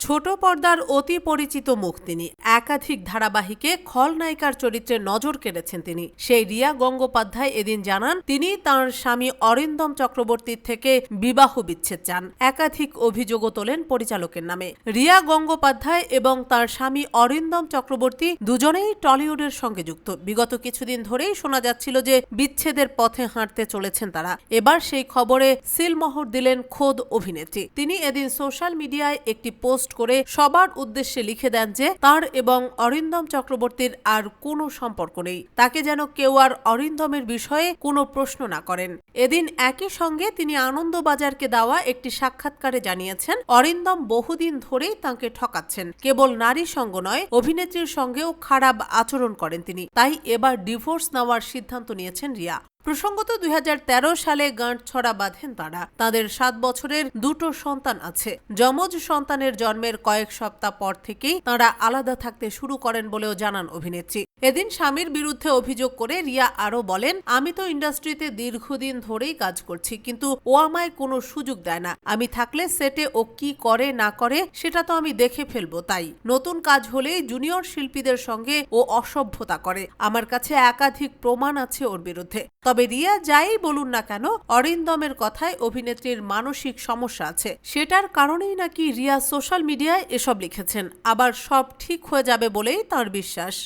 ছোট পর্দার অতি পরিচিত মুখ তিনি। একাধিক ধারাবাহিকে খলনায়িকার চরিত্রে নজর কেড়েছেন তিনি। সেই রিয়া গঙ্গোপাধ্যায় এদিন জানান, তিনি তার স্বামী অরিন্দম চক্রবর্তীর থেকে বিবাহ বিচ্ছেদ চান। একাধিক অভিযোগও তোলেন পরিচালকের নামে। রিয়া গঙ্গোপাধ্যায় এবং তার স্বামী অরিন্দম চক্রবর্তী দুজনেই টলিউডের সঙ্গে যুক্ত। বিগত কিছুদিন ধরেই শোনা যাচ্ছিল যে বিচ্ছেদের পথে হাঁটতে চলেছেন তারা। এবার সেই খবরে সিলমোহর দিলেন খোদ অভিনেত্রী। তিনি এদিন সোশ্যাল মিডিয়ায় একটি পোস্ট করে সবার উদ্দেশ্যে লিখে দেন যে, তার এবং অরিন্দম চক্রবর্তীর আর কোনো সম্পর্ক নেই। তাকে যেন কেউ আর অরিন্দমের বিষয়ে কোনো প্রশ্ন না করেন। এদিন একই সঙ্গে তিনি আনন্দবাজারকে দেওয়া একটি সাক্ষাৎকারে জানিয়েছেন, অরিন্দম বহুদিন ধরেই তাঁকে ঠকাচ্ছেন। কেবল নারী সঙ্গ নয়, অভিনেত্রীর সঙ্গেও খারাপ আচরণ করেন তিনি। তাই এবার ডিভোর্স নেওয়ার সিদ্ধান্ত নিয়েছেন রিয়া। প্রসঙ্গত দুই হাজার তেরো সালে গাঁট ছড়া বাঁধেন তারা। তাদের সাত বছরের দুটো সন্তান আছে। যমজ সন্তানের জন্মের কয়েক সপ্তাহ পর থেকেই তারা আলাদা থাকতে শুরু করেন বলেও জানান অভিনেত্রী। এদিন স্বামীর বিরুদ্ধে অভিযোগ করে রিয়া আরও বলেন, আমি তো ইন্ডাস্ট্রিতে দীর্ঘদিন ধরেই কাজ করছি, কিন্তু ও আমায় কোনো সুযোগ দেয় না। আমি থাকলে সেটে ও কি করে না করে সেটা তো আমি দেখে ফেলব, তাই। নতুন কাজ হলেই জুনিয়র শিল্পীদের সঙ্গে ও অসভ্যতা করে। আমার কাছে একাধিক প্রমাণ আছে ওর বিরুদ্ধে। তবে রিয়া যাই বলুন না কেন, অরিন্দমের কথায় অভিনেত্রীর মানসিক সমস্যা আছে। সেটার কারণেই নাকি রিয়া সোশ্যাল মিডিয়ায় এসব লিখেছেন। আবার সব ঠিক হয়ে যাবে বলেই তার বিশ্বাস।